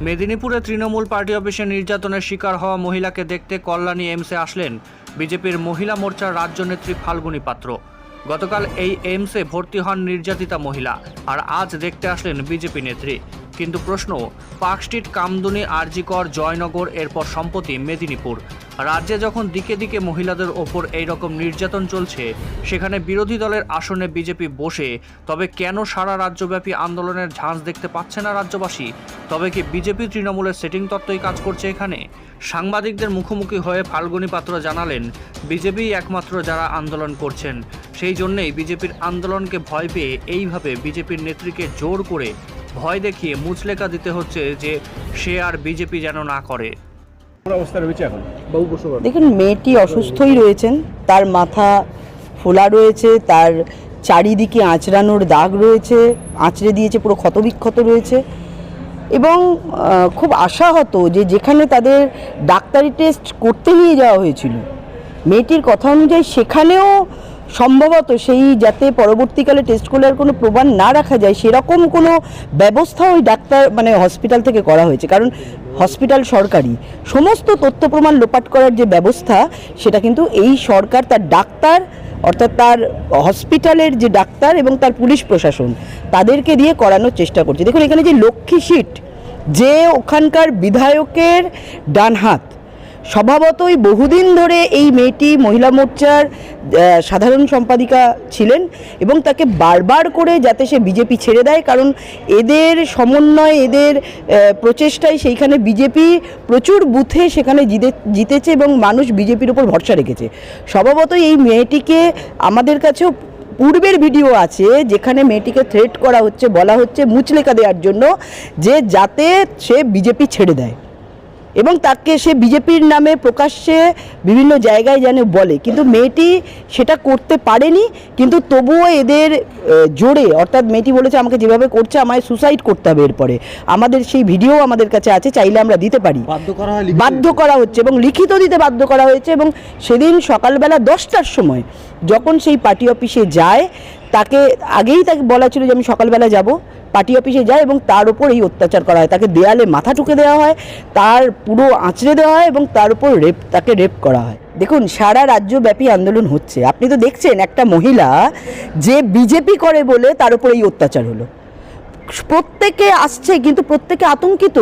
মেদিনীপুরে তৃণমূল পার্টি অফিসে নির্যাতনের শিকার হওয়া মহিলাকে দেখতে কল্যাণী এমসে আসলেন বিজেপির মহিলা মোর্চার রাজ্য নেত্রী ফাল্গুনী পাত্র। গতকাল এই এমসে ভর্তি হন নির্যাতিতা মহিলা, আর আজ দেখতে আসলেন বিজেপি নেত্রী। কিন্তু প্রশ্ন পার্কস্ট্রিট কামদুনি, আরজিকর, জয়নগর, এরপর সম্প্রতি মেদিনীপুর। রাজ্যে যখন দিকে দিকে মহিলাদের ওপর এইরকম নির্যাতন চলছে, সেখানে বিরোধী দলের আসনে বিজেপি বসে, তবে কেন সারা রাজ্যব্যাপী আন্দোলনের ঝাঁজ দেখতে পাচ্ছে না রাজ্যবাসী? তবে কি বিজেপি তৃণমূলের সেটিং তত্ত্বই কাজ করছে এখানে? সাংবাদিকদের মুখোমুখি হয়ে ফাল্গুনী পাত্র জানালেন বিজেপি একমাত্র যারা আন্দোলন করছেন। সেই জন্যেই বিজেপির আন্দোলনকে ভয় পেয়ে এইভাবে বিজেপির নেত্রীকে জোর করে ভয় দেখিয়ে মুচলেকা দিতে হচ্ছে যে সে আর বিজেপি যেন না করে। অবস্থা রয়েছে এখন? দেখুন মেয়েটি অসুস্থই রয়েছেন তার মাথা ফোলা রয়েছে তার চারিদিকে আঁচড়ানোর দাগ রয়েছে আঁচড়ে দিয়েছে পুরো ক্ষতবিক্ষত রয়েছে এবং খুব আশা হতো যে যেখানে তাদের ডাক্তারি টেস্ট করতে নিয়ে যাওয়া হয়েছিল মেয়েটির কথা অনুযায়ী সেখানেও সম্ভবত সেই যাতে পরবর্তীকালে টেস্ট করলে আর কোনো প্রমাণ না রাখা যায়, সেরকম কোনো ব্যবস্থা ওই ডাক্তার মানে হসপিটাল থেকে করা হয়েছে। কারণ হসপিটাল সরকারি। সমস্ত তথ্য প্রমাণ লোপাট করার যে ব্যবস্থা, সেটা কিন্তু এই সরকার তার ডাক্তার, অর্থাৎ তার হসপিটালের যে ডাক্তার এবং তার পুলিশ প্রশাসন, তাদেরকে দিয়ে করানোর চেষ্টা করছে। দেখুন, এখানে যে লক্ষ্মী সিট যে ওখানকার বিধায়কের ডান হাত স্বভাবতই বহুদিন ধরে এই মেয়েটি মহিলা মোর্চার সাধারণ সম্পাদিকা ছিলেন এবং তাকে বারবার করে যাতে সে বিজেপি ছেড়ে দেয়, কারণ এদের সমন্বয়, এদের প্রচেষ্টায় সেইখানে বিজেপি প্রচুর বুথে সেখানে জিতে, জিতেছে এবং মানুষ বিজেপির উপর ভরসা রেখেছে। স্বভাবতই এই মেয়েটিকে আমাদের কাছেও পূর্বের ভিডিও আছে, যেখানে মেয়েটিকে থ্রেট করা হচ্ছে, বলা হচ্ছে, মুচলেকা দেওয়ার জন্য যে যাতে সে বিজেপি ছেড়ে দেয়। এবং তাকে সে বিজেপির নামে প্রকাশ্যে বিভিন্ন জায়গায় যেন বলে। কিন্তু মেয়েটি সেটা করতে পারেনি কিন্তু তবুও এদের জোরে অর্থাৎ মেয়েটি বলেছে আমাকে যেভাবে করছে আমায় সুসাইড করতে হবে এরপরে। আমাদের সেই ভিডিও আমাদের কাছে আছে চাইলে আমরা দিতে পারি। বাধ্য করা বাধ্য করা হচ্ছে এবং লিখিত দিতে বাধ্য করা হয়েছে এবং সেদিন সকালবেলা দশটার সময় যখন সেই পার্টি অফিসে যায় তাকে আগেই তাকে বলা ছিল যে আমি সকালবেলা যাব। পার্টি অফিসে যায় এবং তার উপর এই অত্যাচার করা হয়। তাকে দেয়ালে মাথা ঠুকে দেওয়া হয়, তার পুরো আঁচড়ে দেওয়া হয় এবং তার উপর রেপ, তাকে রেপ করা হয়। দেখুন, সারা রাজ্যব্যাপী আন্দোলন হচ্ছে। আপনি তো দেখছেন একটা মহিলা যে বিজেপি করে বলে তার উপর এই অত্যাচার হলো। প্রত্যেকে আসছে, কিন্তু প্রত্যেকে আতঙ্কিত।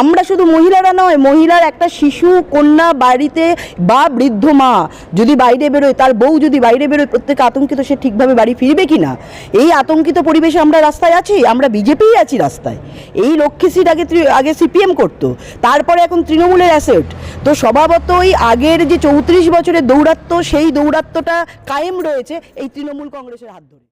আমরা শুধু মহিলারা নয়, মহিলার একটা শিশু, কন্যা, বাড়িতে বা বৃদ্ধ মা যদি বাইরে বেরোয়, তার বউ যদি বাইরে বেরোয়, প্রত্যেকে আতঙ্কিত সে ঠিকভাবে বাড়ি ফিরবে কি না এই আতঙ্কিত পরিবেশে আমরা রাস্তায় আছি, আমরা বিজেপিই আছি রাস্তায়। এই লক্ষ্মী সিট আগে আগে সিপিএম করতো, তারপরে এখন তৃণমূলের অ্যাসেট। তো স্বভাবতই আগের যে চৌত্রিশ বছরের দৌরাত্ম্য, সেই দৌরাত্ম্যটা কায়েম রয়েছে এই তৃণমূল কংগ্রেসের হাত ধরে।